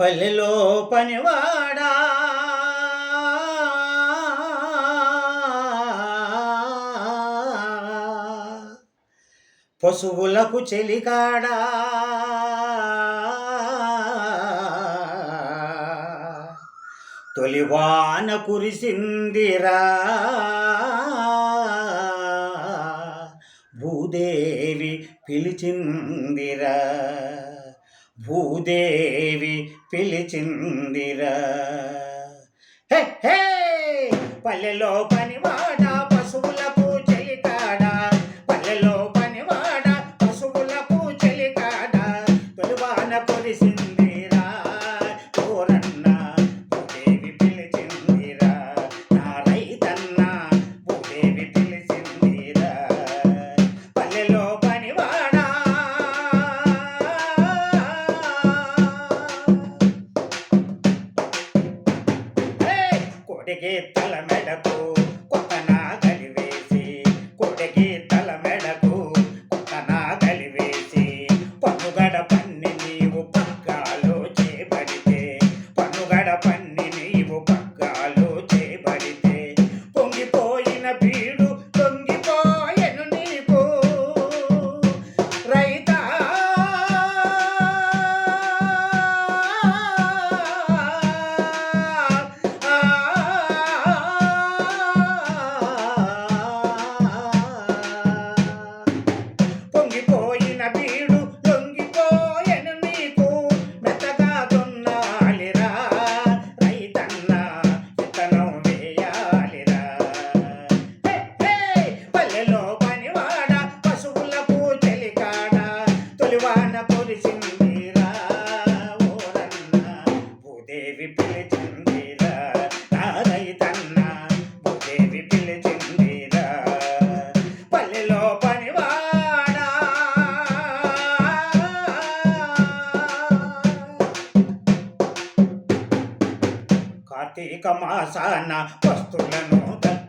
పల్లెలో పనివాడా? పశువులకు చెలికాడా? తొలివాన కురిసిందిరా? భూదేవి పిలిచిందిరా? భూదేవి పిలిచిందిరా. హే హే! పల్లెలో పనివాడా పశువుల గీతల మెడకు I happy కార్తీక మాసాన వస్తువులను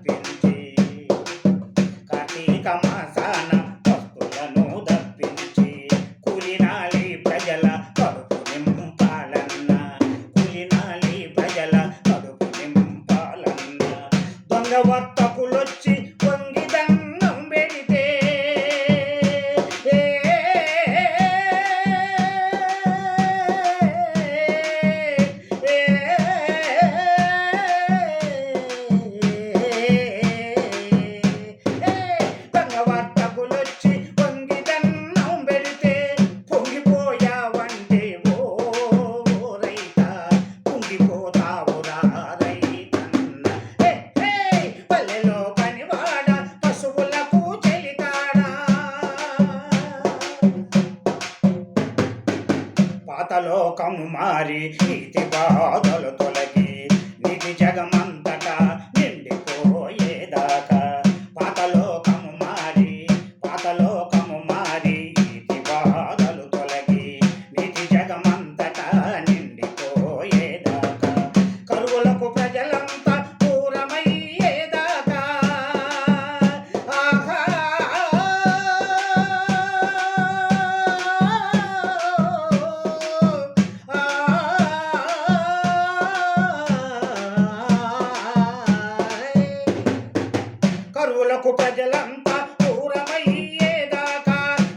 పాతలోకము మారి నీతి బాధలు తొలగి నీతి జగమంతటా నిండిపోయేదాకా. పాతలోకము మారి పాతలోకము మారి నీతి బాధలు తొలగి నీతి జగమంతటా నిండిపోయేదాకా. కరువులకు ప్రజల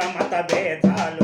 కుల మత భేదాలు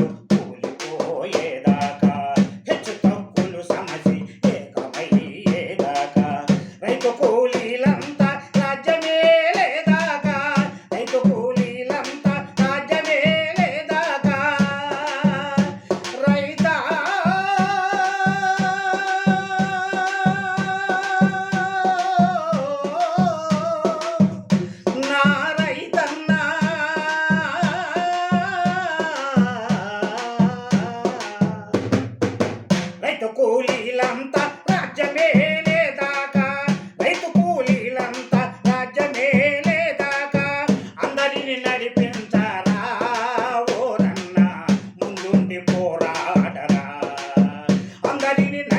కలిగిన